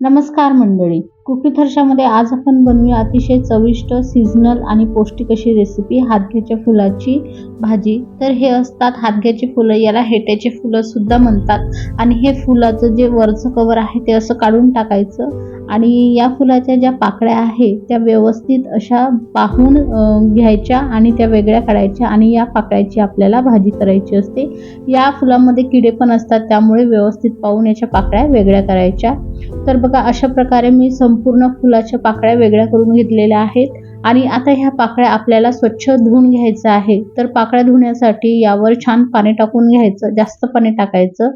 नमस्कार मंडळी. कुकीथर्शामध्ये आज आपण बनवूया अतिशय चविष्ट सीझनल आणि पौष्टिक अशी रेसिपी हातग्याच्या फुलाची भाजी. तर हे असतात हातग्याची फुलं. याला हेट्याचे फुलं सुद्धा म्हणतात. आणि हे फुलाचं जे वरचं कवर आहे ते असं काढून टाकायचं. आणि या फुलाच्या ज्या पाकळ्या आहे त्या व्यवस्थित अशा पाहून घ्यायच्या आणि त्या वेगळ्या काढायच्या. आणि या पाकळ्याची आपल्याला भाजी करायची असते. या फुलामध्ये किडे पण असतात त्यामुळे व्यवस्थित पाहून याच्या पाकळ्या वेगळ्या करायच्या. तर बघा अशा प्रकारे मी संपूर्ण फुलाच्या पाकळ्या वेगळ्या करून घेतलेल्या आहेत. आणि आता ह्या पाकळ्या आपल्याला स्वच्छ धुवून घ्यायचं आहे. तर पाकळ्या धुण्यासाठी यावर छान पाणी टाकून घ्यायचं जास्त पाणी टाकायचं.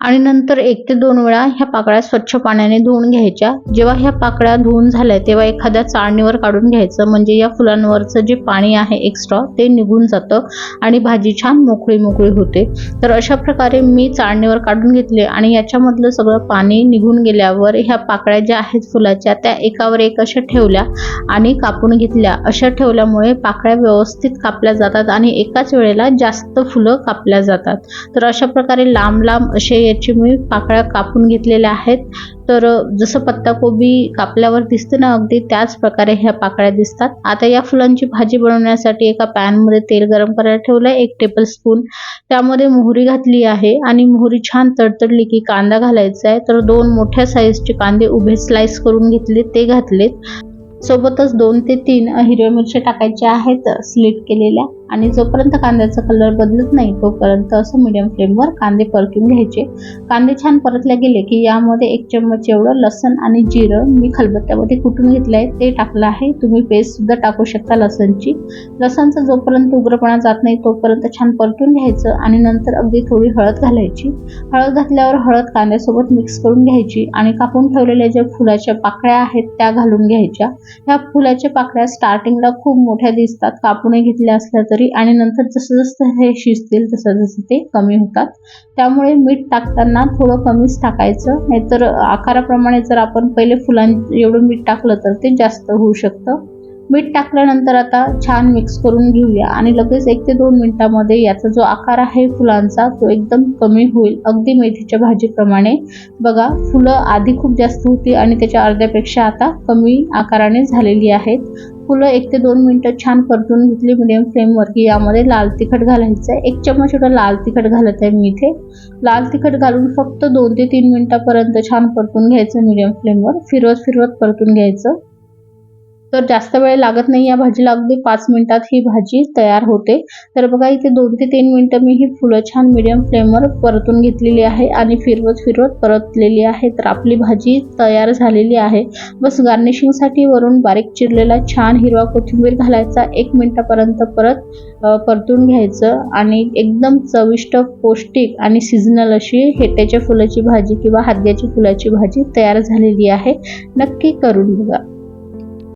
आणि नंतर एक ते दोन वेळा ह्या पाकळ्या स्वच्छ पाण्याने धुवून घ्यायच्या. जेव्हा ह्या पाकळ्या धुवून झाल्या तेव्हा एखाद्या चाळणीवर काढून घ्यायचं. म्हणजे या फुलांवरचं जे पाणी आहे एक्स्ट्रा ते निघून जातं आणि भाजी छान मोकळी मोकळी होते. तर अशा प्रकारे मी चाळणीवर काढून घेतले आणि याच्यामधलं सगळं पाणी निघून गेल्यावर ह्या पाकळ्या ज्या आहेत फुलाच्या त्या एकावर एक अशा ठेवल्या आणि कापून घेतल्या. अशा ठेवल्यामुळे पाकळ्या व्यवस्थित कापल्या जातात आणि एकाच वेळेला जास्त फुलं कापल्या जातात. तर अशा प्रकारे लांब लांब असे याची मी पाकळ्या कापून घेतलेल्या आहेत. तर जसं पत्ताकोबी कापल्यावर दिसते ना अगदी त्याच प्रकारे ह्या पाकळ्या दिसतात. आता या फुलांची भाजी बनवण्यासाठी एका पॅनमध्ये तेल गरम करायला ठेवलं एक टेबल स्पून त्यामध्ये मोहरी घातली आहे आणि मोहरी छान तडतडली की कांदा घालायचा आहे. तर दोन मोठ्या साईजचे कांदे उभे स्लाइस करून घेतले ते घातलेत. सोबतच दोन ते तीन हिरव्या मिरच्या टाकायच्या आहेत स्लिट केलेल्या. आणि जोपर्यंत कांद्याचा कलर बदलत नाही तोपर्यंत असं मीडियम फ्लेमवर कांदे परतून घ्यायचे. कांदे छान परतले गेले की यामध्ये एक चम्मच एवढं लसण आणि जिरं मी खलबत्त्यामध्ये कुटून घेतलं आहे. ते टाकलं आहे. तुम्ही पेस्ट सुद्धा टाकू शकता लसणची. लसणचा जोपर्यंत उग्रपणा जात नाही तोपर्यंत छान परतून घ्यायचं आणि नंतर अगदी थोडी हळद घालायची. हळद घातल्यावर हळद कांद्यासोबत मिक्स करून घ्यायची आणि कापून ठेवलेल्या ज्या फुलाच्या पाकळ्या आहेत त्या घालून घ्यायच्या. ह्या फुलाच्या पाकळ्या स्टार्टिंगला खूप मोठ्या दिसतात. कापूनही घेतल्या असल्या तरी आणि नंतर जसं जसं हे शिजतील तसं जसं ते कमी होतात. त्यामुळे मीठ टाकताना थोडं कमीच टाकायचं. नाहीतर आकाराप्रमाणे जर आपण पहिले फुलां एवढं मीठ टाकलं तर ते जास्त होऊ शकतं. मीठ टाकल्यानंतर आता छान मिक्स करून घेऊया. आणि लगेच एक ते दोन मिनिटामध्ये याचा जो आकार आहे फुलांचा तो एकदम कमी होईल. अगदी मेथीच्या भाजीप्रमाणे. बघा फुलं आधी खूप जास्त होती आणि त्याच्या अर्ध्यापेक्षा आता कमी आकाराने झालेली आहेत. फुलं एक ते दोन मिनटं छान परतून घेतली मिडियम फ्लेमवरती यामध्ये लाल तिखट घालायचं आहे. एक चम्मच एवढं लाल तिखट घालत आहे मी इथे. लाल तिखट घालून फक्त दोन ते तीन मिनटापर्यंत छान परतून घ्यायचं मिडियम फ्लेमवर फिरवत फिरवत परतून घ्यायचं. तर जास्त वेळ लागत नाही. या भाजीला अगदी पाच मिनिटात ही भाजी तयार होते. तर बघा इथे दोन ते तीन मिनटं मी ही फुलं छान मिडियम फ्लेमवर परतून घेतलेली आहे आणि फिरवत फिरवत परतलेली आहे. तर आपली भाजी तयार झालेली आहे. बस गार्निशिंगसाठी वरून बारीक चिरलेला छान हिरवा कोथिंबीर घालायचा. एक मिनटापर्यंत परत परतून घ्यायचं आणि एकदम चविष्ट पौष्टिक आणि सिझनल अशी हेट्याच्या फुलाची भाजी किंवा हादग्याची फुलाची भाजी तयार झालेली आहे. नक्की करून बघा.